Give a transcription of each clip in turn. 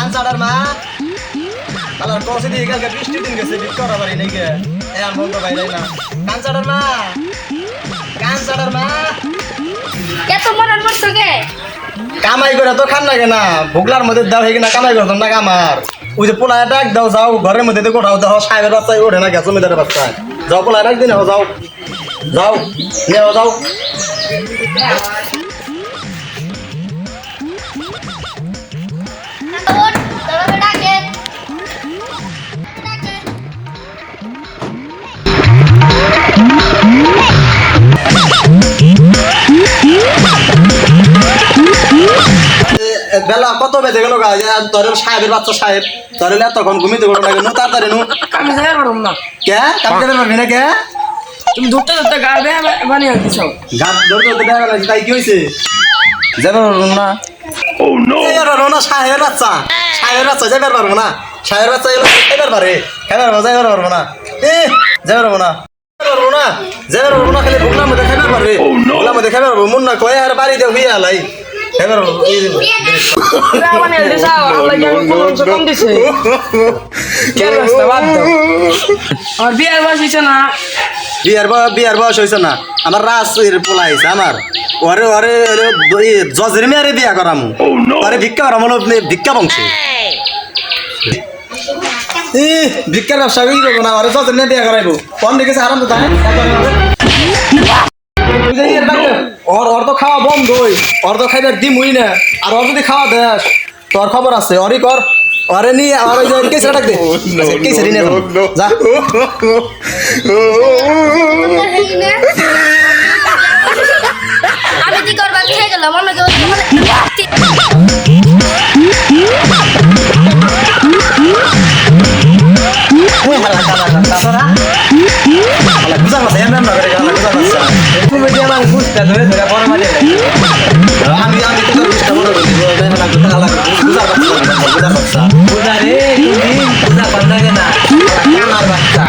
কাঞ্চাডার মা। আলার কসে দিয়ে কালকে বৃষ্টি দিন গেছে বিট করা বাড়ি নাই গে। এর মন তো বাইরে না। কাঞ্চাডার মা। কাঞ্চাডার মা। এত মরণ করছ কে কামাই করে তো খান লাগে না। ভুগলার মধ্যে দাও হয়ে না কামাই করতাম না কামার ওই যে পোলা ডাক দাও যাও। ঘরের মধ্যে তো কোথাও দাও সাহেবের বাচ্চায় ওঠে না গেছো মেয়েদের বাচ্চায় যাও পোলা ডাক দিন যাও। যাও নিয়ে যাও। বেলা কত বেজে গেল গা? তোর সাহেবের বাচ্চা সাহেব তোর তখন ঘুমিতে গেল না। নু তাড়াতাড়ি নু আমি যাই পারব না। কে? কামতে পারবি না কে? তুমি ধরতে ধরতে গা বেয়া বানিয়ে দিছো গান ধরতে ধরতে দেখা গেল তাই কি হয়েছে যাবে পারব না। যাবে পারব না সাহেবের বাচ্চা। সাহেবের বাচ্চা যাবে পারব না। সাহেবের বাচ্চা এগুলো এবার পারে খাইবার পারব যাইবার পারব না। এ যাবে পারব না। না। পারব না খালি ভুগলার মধ্যে খাইবার পারবে ভুগলার মধ্যে খাইবার পারব। মন কয়ে আর বাড়িতে হইয়া আলাই বিয়ার বয়স হইছে না বিয়ার বয়স হয়েছে না। আমার রাস পোলা হয়েছে আমার। ওরে ওরে জজের মেয়ারে বিয়া করামু। ওরে ভিক্ষা করাম হলো ভিক্ষা বংশে। ভিক্ষার ব্যবসা কি করব না ওরে জজের মেয়ে বিয়া করাইবো। কম দেখেছে আরাম তো তাই ওই ওর ওর তো খাওয়া বন্ধই ওর তো খাইবার দিমুই না আর ওর যদি খাওয়া দেস তোর খবর আছে ওরই কর আরে নিয়ে আর ওই যে কেসে ডাক দে আচ্ছা, কেসে নিয়ে যা আমি কি খেয়ে গেলাম অন্য কেউ আমি আমি তো চেষ্টা মনে করি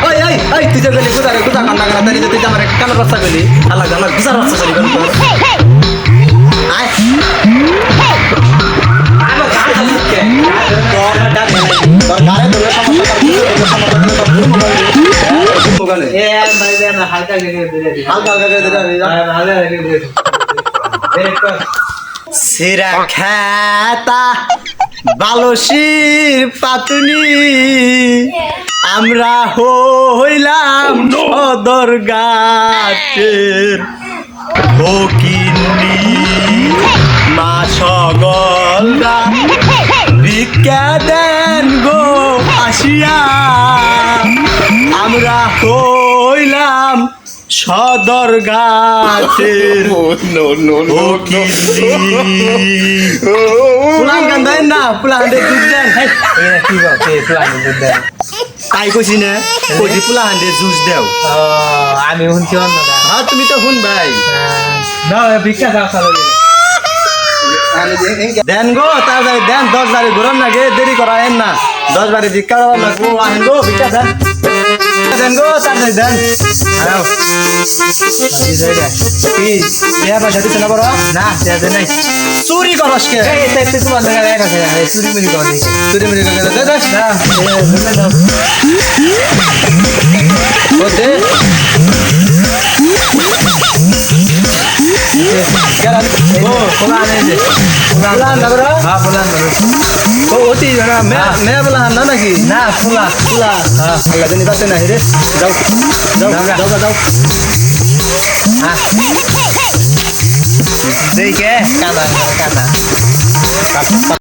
ওই ওই ওই তুই যে গেলি গুজারে গুজা কান্না কান্না তাই তুই যে আমার কানের বাচ্চা গেলি আল্লাহ আমার গুজার বাচ্চা গেলি তোর আয়। তোর ডাকে তোর গায়ে ধরে সমস্যা তোর হালকা হালকা সিরা খেতা বালসির পাতুনি। আমরা হইলাম সদর গাছের ফকিন্নি মা সগলরা ভিক্ষা দেন গো আসিয়া। আমরা হইলাম সদর গাছের পুলান গান দেন না পুলান দে দুধ দেন। তাই কইছি না কইছি পুলান দে জুস দেও। আমি শুনছি অন্যটা হ্যাঁ তুমি তো শুন ভাই। না ভিক্ষা যাও চালো দেন গো তাড়াতাড়ি দেন দশ বারে ঘুরন না গে দেরি করা না। দশ বারে ভিক্ষা দেওয়ার লাগবো আহেন গো ভিক্ষা দেন। দেন গো তাড়াতাড়ি দেন। আও কি? বিয়া পয়সা দিতে না বড়? না সেটা নাই। চুরি করস কে? এই তো তোমার দেখা দেখা যায় চুরি মুড়ি করে চুরি মুরি করে দে দে না। নাকি? না পোলা পুলা হ্যাঁ আল্লাহ জানি তাতে না রে যাও যাও যাও যাও যাও। হ্যাঁ। দেখে কানা কানা